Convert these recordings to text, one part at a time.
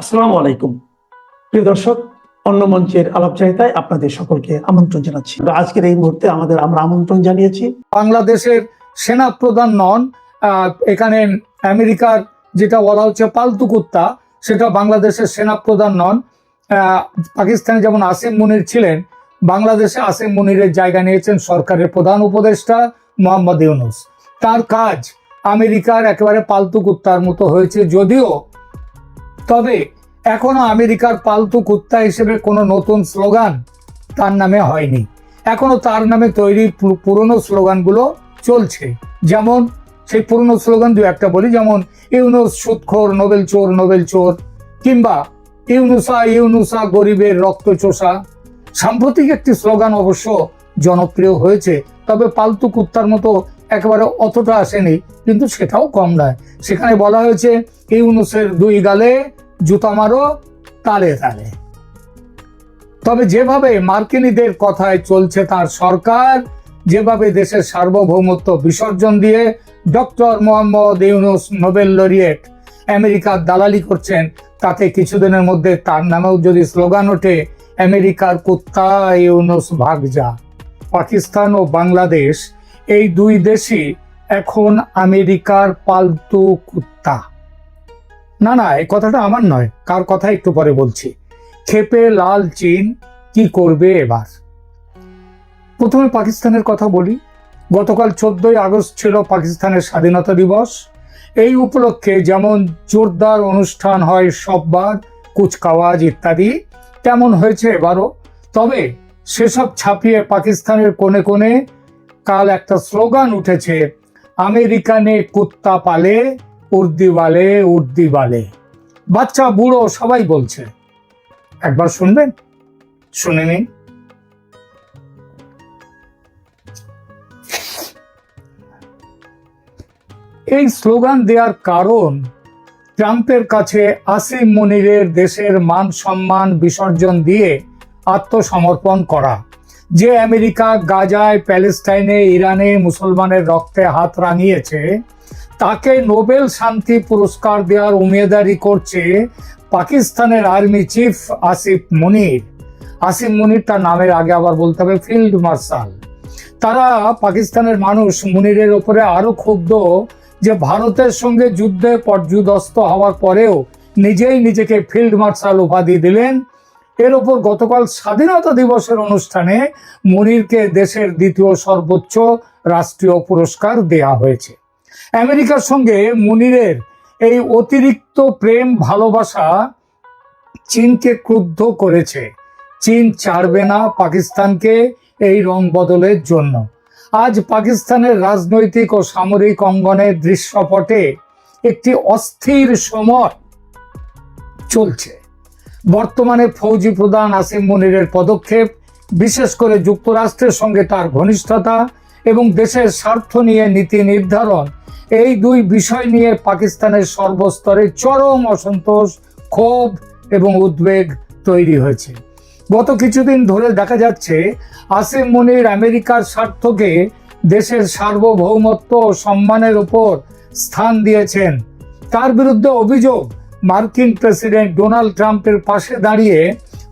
আসসালামু আলাইকুম। প্রিয় দর্শক, অন্য মঞ্চের আলাপচারিতায় আপনাদের সকলকে আমন্ত্রণ জানাচ্ছি। আজকের এই মুহূর্তে আমাদের আমরা আমন্ত্রণ জানিয়েছি। বাংলাদেশের সেনা প্রধান নন এখানে আমেরিকার যেটা বলা হচ্ছে পালতু কুত্তা, সেটা বাংলাদেশের সেনা প্রধান নন। পাকিস্তানে যেমন আসিম মুনির ছিলেন, বাংলাদেশে আসিম মুনিরের জায়গা নিয়েছেন সরকারের প্রধান উপদেষ্টা মোহাম্মদ ইউনুস। তার কাজ আমেরিকার একেবারে পালতু কুত্তার মতো হয়েছে, যদিও তবে এখনও আমেরিকার পালতু কুত্তা হিসেবে কোনো নতুন স্লোগান তার নামে হয়নি। এখনও তার নামে তৈরি পুরনো স্লোগানগুলো চলছে। যেমন সেই পুরনো স্লোগান দু একটা বলি, যেমন ইউনুস সুৎখোর, নোবেল চোর নোবেল চোর, কিংবা ইউনুসা ইউনুসা গরিবের রক্ত চোষা। সাম্প্রতিক একটি স্লোগান অবশ্য জনপ্রিয় হয়েছে, তবে পালতু কুত্তার মতো একেবারে অতটা আসেনি, কিন্তু সেটাও কম নয়। সেখানে বলা হয়েছে, ইউনুসের দুই গালে জুতা মারো, তালে তালে। তবে যেভাবে মার্কিনীদের কথায় চলছে তার সরকার, যেভাবে দেশের সার্বভৌমত্ব বিসর্জন দিয়ে doctor Mohammad Yunus Nobel laureate আমেরিকার দালালি করছেন, তাতে কিছুদিনের মধ্যে তার নামেও যদি স্লোগান ওঠে, আমেরিকার কুত্তা ইউনুস ভাগ যা। পাকিস্তান ও বাংলাদেশ, এই দুই দেশই এখন আমেরিকার পালতু কুত্তা। না না, এই কথাটা আমার নয়। কার কথা একটু পরে বলছি। খেপে লাল চীন কি করবে এবার? প্রথমে পাকিস্তানের কথা বলি। গতকাল চোদ্দই আগস্ট ছিল পাকিস্তানের স্বাধীনতা দিবস। এই উপলক্ষে যেমন জোরদার অনুষ্ঠান হয় সববার, কুচকাওয়াজ ইত্যাদি, তেমন হয়েছে এবারও। তবে সেসব ছাপিয়ে পাকিস্তানের কোণে কোণে কাল একটা স্লোগান উঠেছে আমেরিকানে কুত্তা পালে। উর্দি বালে উর্দি বালে। বাচ্চা, বুড়ো সবাই বলছে। একবার শুনবেন? শুনে নিন। এই স্লোগান দেওয়ার কারণ, ট্রাম্পের কাছে আসিম মনিরের দেশের মান সম্মান বিসর্জন দিয়ে আত্মসমর্পণ করা। যে আমেরিকা, গাজায়, প্যালেস্টাইনে, ইরানে মুসলমানের রক্তে হাত রাঙিয়েছে তাকে নোবেল শান্তি পুরস্কার দেওয়ার উমেদারি করছে পাকিস্তানের আর্মি চিফ আসিফ মুনির। আসিফ মুনির তার নামের আগে আবার বলতে হবে ফিল্ড মার্শাল। তারা পাকিস্তানের মানুষ মুনিরের ওপরে আরও ক্ষুব্ধ যে ভারতের সঙ্গে যুদ্ধে পর্যুদস্ত হওয়ার পরেও নিজেই নিজেকে ফিল্ড মার্শাল উপাধি দিলেন। এর ওপর গতকাল স্বাধীনতা দিবসের অনুষ্ঠানে মুনিরকে দেশের দ্বিতীয় সর্বোচ্চ রাষ্ট্রীয় পুরস্কার দেয়া হয়েছে। আমেরিকার সঙ্গে মুনিরের এই অতিরিক্ত প্রেম ভালোবাসা চীনকে ক্রুদ্ধ করেছে। চীন ছাড়বে না পাকিস্তানকে এই রং বদলের জন্য। আজ পাকিস্তানের রাজনৈতিক ও সামরিক অঙ্গনের দৃশ্যপটে একটি অস্থির সময় চলছে। বর্তমানে ফৌজি প্রধান আসিম মুনিরের পদক্ষেপ, বিশেষ করে যুক্তরাষ্ট্রের সঙ্গে তার ঘনিষ্ঠতা এবং দেশের স্বার্থ নিয়ে নীতি নির্ধারণ, এই দুই বিষয় নিয়ে পাকিস্তানের সর্বস্তরে চরম অসন্তোষ, ক্ষোভ এবং উদ্বেগ তৈরি হয়েছে। গত কিছুদিন ধরে দেখা যাচ্ছে, আসিম মুনির আমেরিকার স্বার্থকে দেশের সার্বভৌমত্ব ও সম্মানের উপর স্থান দিয়েছেন। তার বিরুদ্ধে অভিযোগ মার্কিন প্রেসিডেন্ট ডোনাল্ড ট্রাম্পের পাশে দাঁড়িয়ে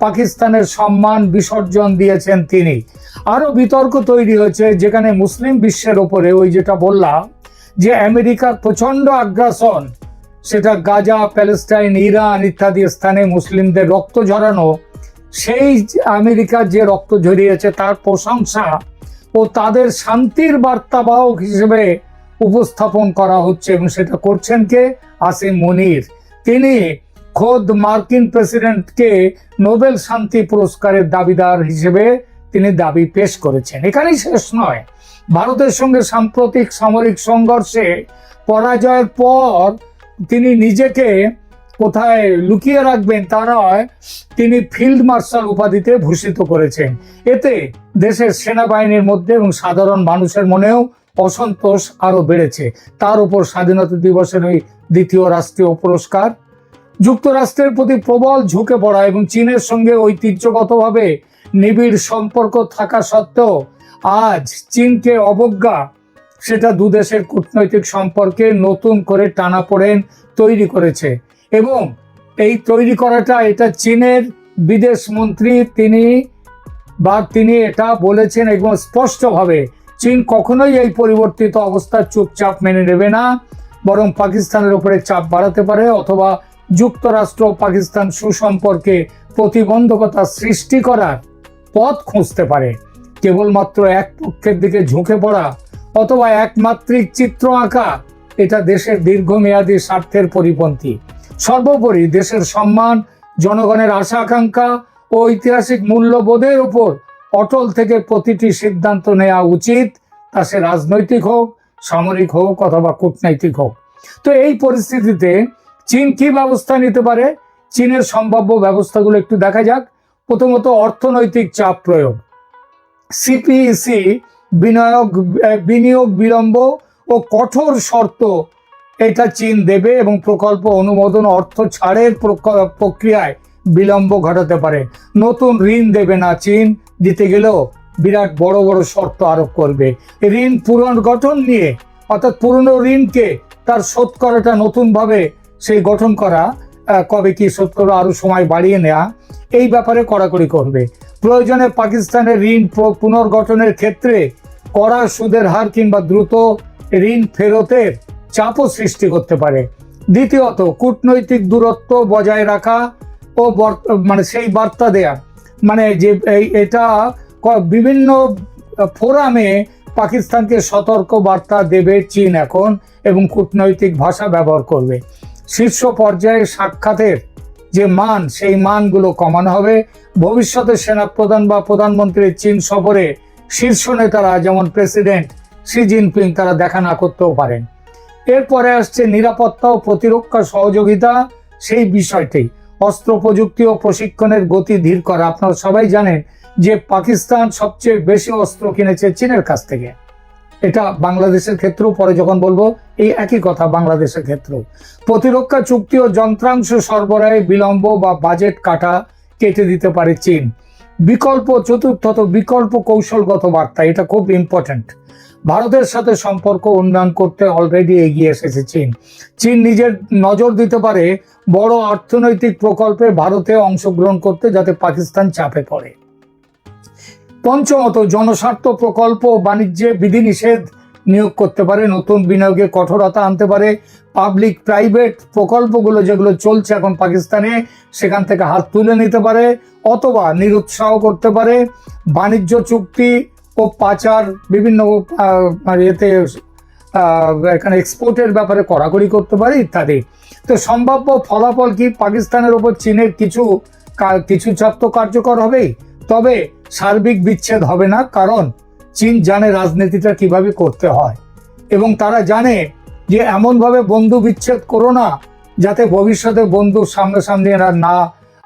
পাকিস্তানের সম্মান বিসর্জন দিয়েছেন তিনি। আরও বিতর্ক তৈরি হয়েছে, যেখানে মুসলিম বিশ্বের ওপরে ওই যেটা বললাম, যে আমেরিকার প্রচণ্ড আগ্রাসন, সেটা গাজা, প্যালেস্টাইন, ইরান ইত্যাদি স্থানে মুসলিমদের রক্ত ঝরানো, সেই যে আমেরিকার যে রক্ত ঝরিয়েছে তার প্রশংসা ও তাদের শান্তির বার্তাবাহক হিসেবে উপস্থাপন করা হচ্ছে এবং সেটা করছেন কে? আসিম মুনির। তিনি খোদ মার্কিন প্রেসিডেন্টকে নোবেল শান্তি পুরস্কারের দাবিদার হিসেবে তিনি দাবি পেশ করেছেন। এখানেই শেষ নয়। ভারতের সঙ্গে সাম্প্রতিক সামরিক সংঘর্ষে পরাজয়ের পর তিনি নিজেকে কোথায় লুকিয়ে রাখবেন তা নয়, তিনি ফিল্ড মার্শাল উপাধিতে ভূষিত করেছেন। এতে দেশের সেনাবাহিনীর মধ্যে এবং সাধারণ মানুষের মনেও অসন্তোষ আরও বেড়েছে। তার উপর স্বাধীনতা দিবসের ওই দ্বিতীয় রাষ্ট্রীয় পুরস্কার যুক্তরাষ্ট্রের প্রতি প্রবল ঝুঁকে পড়া এবং চীনের সঙ্গে ঐতিহ্যগতভাবে নিবিড় সম্পর্ক থাকা সত্ত্বেও আজ চীনকে অবজ্ঞা। সেটা দুদেশের কূটনৈতিক সম্পর্কে নতুন করে টানাপোড়েন তৈরি করেছে। এবং এই তৈরি করাটা এটা চীনের বিদেশ মন্ত্রী তিনি বা তিনি এটা বলেছেন এবং স্পষ্টভাবে, চীন কখনোই এই পরিবর্তিত অবস্থা চুপচাপ মেনে নেবে না, বরং পাকিস্তানের উপরে চাপ বাড়াতে পারে অথবা যুক্তরাষ্ট্র পাকিস্তান সুসম্পর্কে প্রতিবন্ধকতা সৃষ্টি করার পথ খুঁজতে পারে। কেবলমাত্র এক পক্ষের দিকে ঝুঁকে পড়া অথবা একমাত্রিক চিত্র আঁকা, এটা দেশের দীর্ঘমেয়াদী স্বার্থের পরিপন্থী। সর্বোপরি দেশের সম্মান, জনগণের আশা আকাঙ্ক্ষা ও ঐতিহাসিক মূল্যবোধের উপর অটল থেকে প্রতিটি সিদ্ধান্ত নেওয়া উচিত, তা সে রাজনৈতিক হোক, সামরিক হোক অথবা কূটনৈতিক হোক। তো এই পরিস্থিতিতে চীন কি ব্যবস্থা নিতে পারে? চীনের সম্ভাব্য ব্যবস্থাগুলো একটু দেখা যাক। প্রথমত অর্থনৈতিক চাপ প্রয়োগ। সিপিইসি বিনিয়োগ বিনিয়োগ বিলম্ব ও কঠোর শর্ত এটা চীন দেবে এবং প্রকল্প অনুমোদন অর্থ ছাড়ের প্রক- প্রক্রিয়ায় বিলম্ব ঘটাতে পারে। নতুন ঋণ দেবে না চীন, দিতে গেলেও বিরাট বড় বড় শর্ত আরোপ করবে। ঋণ পুনর্গঠন নিয়ে, অর্থাৎ পুরনো ঋণকে তার শোধ করাটা নতুনভাবে সেই গঠন করা কবে কি শোধ করবে, আরও সময় বাড়িয়ে নেওয়া এই ব্যাপারে কড়াকড়ি করবে। প্রয়োজনে পাকিস্তানের ঋণ পুনর্গঠনের ক্ষেত্রে কড়া সুদের হার কিংবা দ্রুত ঋণ ফেরতের চাপও সৃষ্টি করতে পারে। দ্বিতীয়ত, কূটনৈতিক দূরত্ব বজায় রাখা ও মানে সেই বার্তা দেয়া। মানে যে এটা বিভিন্ন ফোরামে পাকিস্তানকে সতর্ক বার্তা দেবে চীন এখন এবং কূটনৈতিক ভাষা ব্যবহার করবে। শীর্ষ পর্যায়ে সাক্ষাতের যে মান, সেই মানগুলো কমানো হবে। ভবিষ্যতে সেনাপ্রধান বা প্রধানমন্ত্রীর চীন সফরে শীর্ষ নেতারা, যেমন প্রেসিডেন্ট শি জিনপিং, তারা দেখা না করতেও পারেন। এরপরে আসছে নিরাপত্তা ও প্রতিরক্ষা সহযোগিতা, সেই বিষয়টি। অস্ত্র প্রযুক্তি ও প্রশিক্ষণের গতি ধীর করা। আপনারা সবাই জানেন যে পাকিস্তান সবচেয়ে বেশি অস্ত্র কিনেছে চীনের কাছ থেকে। এটা বাংলাদেশের ক্ষেত্রেও পরে যখন বলব, এই একই কথা বাংলাদেশের ক্ষেত্রেও। প্রতিরক্ষা চুক্তি ও যন্ত্রাংশ সরবরাহে বিলম্ব বা বাজেট কাটা কেটে দিতে পারে চীন। বিকল্প, চতুর্থত বিকল্প কৌশলগত বার্তা, এটা খুব ইম্পর্ট্যান্ট ভারতের সাথে সম্পর্ক উন্নয়ন করতে অলরেডি এগিয়ে এসেছে চীন। চীন নিজের নজর দিতে পারে বড় অর্থনৈতিক প্রকল্পে ভারতে অংশগ্রহণ করতে যাতে পাকিস্তান চাপে পড়ে। পঞ্চমত জনস্বার্থ প্রকল্প বাণিজ্যে বিধিনিষেধ নিয়োগ করতে পারে, নতুন বিনিয়োগে কঠোরতা আনতে পারে। পাবলিক, প্রাইভেট প্রকল্পগুলো যেগুলো চলছে এখন পাকিস্তানে, সেখান থেকে হাত তুলে নিতে পারে অথবা নিরুৎসাহ করতে পারে। বাণিজ্য চুক্তি ও পাচার বিভিন্ন এতে এখানে এক্সপোর্টের ব্যাপারে কড়াকড়ি করতে পারে ইত্যাদি। তো সম্ভাব্য ফলাফল কি পাকিস্তানের ওপর চীনের কিছু কিছু তো কার্যকর হবেই? তবে সার্বিক বিচ্ছেদ হবে না, কারণ চীন জানে রাজনীতিটা কীভাবে করতে হয়। এবং তারা জানে যে এমনভাবে বন্ধু বিচ্ছেদ করো না, যাতে ভবিষ্যতে বন্ধুর সামনাসামনি এরা না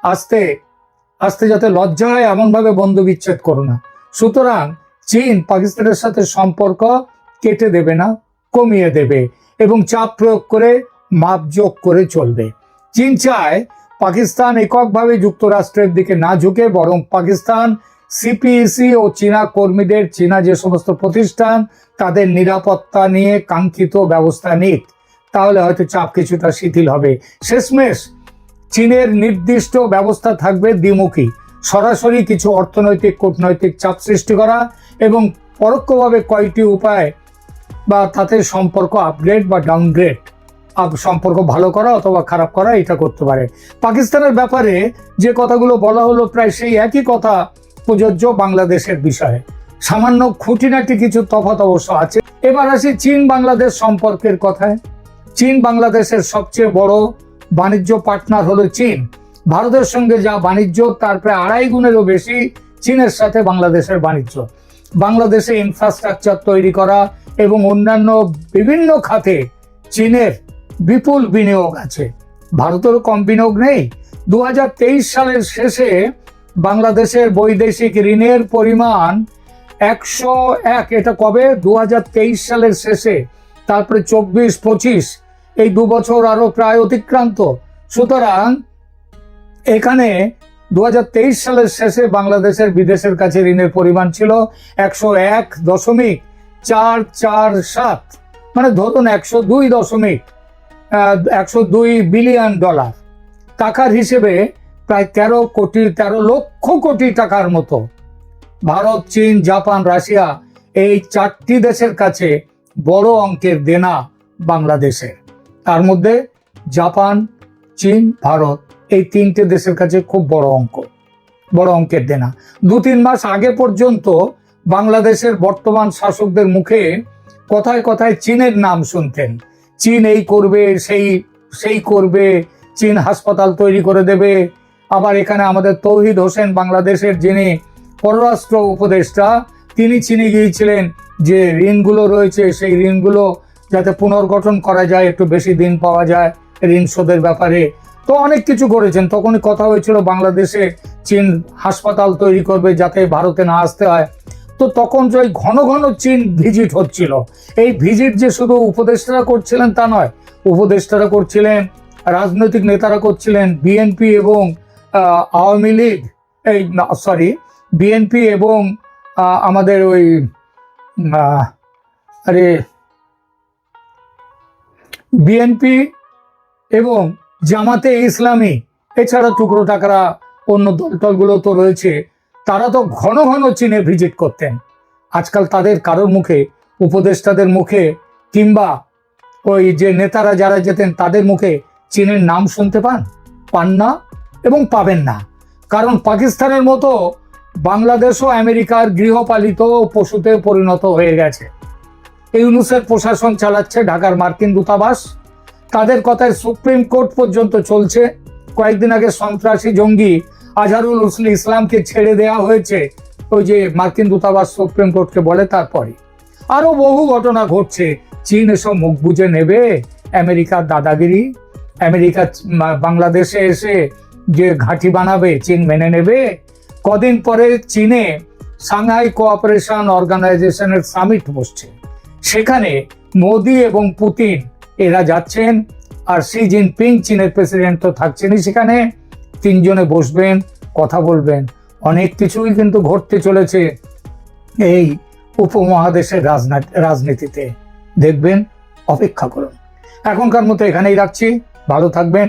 আসতে আসতে যাতে লজ্জা হয়, এমনভাবে বন্ধু বিচ্ছেদ করো না। সুতরাং চীন পাকিস্তানের সাথে সম্পর্ক কেটে দেবে না, কমিয়ে দেবে এবং চাপ প্রয়োগ করে মাপযোগ করে চলবে। চীন চায় পাকিস্তান এককভাবে যুক্তরাষ্ট্রের দিকে না ঝুঁকে, বরং পাকিস্তান সিপিইসি ও চীনা কর্মীদের, চীনা যে সমস্ত প্রতিষ্ঠান, তাদের নিরাপত্তা নিয়ে কাঙ্ক্ষিত ব্যবস্থা নিক। তাহলে হয়তো চাপ কিছুটা শিথিল হবে। শেষমেশ, চীনের নির্দিষ্ট ব্যবস্থা থাকবে দ্বিমুখী। সরাসরি কিছু অর্থনৈতিক, কূটনৈতিক চাপ সৃষ্টি করা এবং পরোক্ষভাবে কয়টি উপায় বা তাতে সম্পর্ক আপগ্রেড বা ডাউনগ্রেড। সম্পর্ক ভালো করা অথবা খারাপ করা এটা করতে পারে। পাকিস্তানের ব্যাপারে যে কথাগুলো বলা হলো প্রায় সেই একই কথা প্রযোজ্য বাংলাদেশের বিষয়ে। সামান্য খুঁটিনাটি কিছু তফাৎ অবশ্য আছে। এবার আসি চীন বাংলাদেশ সম্পর্কের কথায়। চীন বাংলাদেশের সবচেয়ে বড় বাণিজ্য পার্টনার হলো চীন। ভারতের সঙ্গে যা বাণিজ্য, তার প্রায় আড়াই গুণেরও বেশি চীনের সাথে বাংলাদেশের বাণিজ্য। বাংলাদেশে ইনফ্রাস্ট্রাকচার তৈরি করা এবং অন্যান্য বিভিন্ন খাতে চীনের বিপুল বিনিয়োগ আছে। ভারতেরও কম বিনিয়োগ নেই। দু হাজার তেইশ সালের শেষে বাংলাদেশের বৈদেশিক ঋণের পরিমাণ একশো এক। এটা কবে? দু হাজার তেইশ সালের শেষে। তারপরে চব্বিশ পঁচিশ। এই দু বছর আরও প্রায় অতিক্রান্ত। সুতরাং এখানে দু হাজার তেইশ সালের শেষে বাংলাদেশের বিদেশের কাছে ঋণের পরিমাণ ছিল একশো এক দশমিক চার চার সাত। মানে ধরুন একশো দুই দশমিক একশো দুই বিলিয়ন ডলার। টাকার হিসেবে প্রায় তেরো কোটি, তেরো লক্ষ কোটি টাকার মতো। ভারত, চীন, জাপান, রাশিয়া এই চারটি দেশের কাছে বড় অঙ্কের দেনা বাংলাদেশের। তার মধ্যে জাপান, চীন, ভারত এই তিনটে দেশের কাছে খুব বড় অঙ্ক, বড় অঙ্কের দেনা। দু তিন মাস আগে পর্যন্ত বাংলাদেশের বর্তমান শাসকদের মুখে কথায় কথায় চীনের নাম শুনতেন। চীন এই করবে, সেই সেই করবে, চীন হাসপাতাল তৈরি করে দেবে। আবার এখানে আমাদের তৌহিদ হোসেন বাংলাদেশের যিনি পররাষ্ট্র উপদেষ্টা, তিনি চিনে গিয়েছিলেন যে ঋণগুলো রয়েছে, সেই ঋণগুলো যাতে পুনর্গঠন করা যায়, একটু বেশি দিন পাওয়া যায় ঋণ শোধের ব্যাপারে। তো অনেক কিছু করেছেন। তখনই কথা হয়েছিল বাংলাদেশে চীন হাসপাতাল তৈরি করবে যাতে ভারতে না আসতে হয়। তো তখন যে ঘন ঘন চীন ভিজিট হচ্ছিল। এই ভিজিট যে শুধু উপদেষ্টারা করছিলেন তা নয়, উপদেষ্টারা করছিলেন, রাজনৈতিক নেতারা করছিলেন বিএনপি এবং আওয়ামী লীগ, এই সরি বিএনপি এবং আমাদের ওই আরে বিএনপি এবং জামাতে ইসলামী, এছাড়া টুকরো টাকরা অন্য দল দলটলগুলো তো রয়েছে। তারা তো ঘন ঘন চীনে ভিজিট করতেন। আজকাল তাদের কারোর মুখে, উপদেষ্টাদের মুখে কিংবা ওই যে নেতারা যারা যেতেন, তাদের মুখে চীনের নাম শুনতে পান? পান না এবং পাবেন না। কারণ পাকিস্তানের মতো বাংলাদেশও আমেরিকার গৃহপালিত পশুতে পরিণত হয়ে গেছে। ইউনুসের প্রশাসন চালাচ্ছে ঢাকার মার্কিন দূতাবাস। তাদের কথায় সুপ্রিম কোর্ট পর্যন্ত চলছে। কয়েকদিন আগে সন্ত্রাসী জঙ্গি আজহারুল উসলি ইসলামকে ছেড়ে দেওয়া হয়েছে। ওই যে মার্কিন দূতাবাস সুপ্রিম কোর্টকে বলে তারপরে। আরও বহু ঘটনা ঘটছে। চীন এসব মুখ বুঝে নেবে? আমেরিকার দাদাগিরি? আমেরিকা বাংলাদেশে এসে যে ঘাঁটি বানাবে, চীন মেনে নেবে? কদিন পরে চীনে সাংহাই কোঅপারেশন অর্গানাইজেশনের সামিট বসছে। সেখানে মোদি এবং পুতিন এরা যাচ্ছেন, আর শি জিনপিং চীনের প্রেসিডেন্ট তো থাকছেনই সেখানে। তিনজনে বসবেন, কথা বলবেন। অনেক কিছুই কিন্তু ঘটতে চলেছে এই উপমহাদেশের রাজনা- রাজনীতিতে। দেখবেন, অপেক্ষা করুন। এখনকার মতো এখানেই রাখছি। ভালো থাকবেন।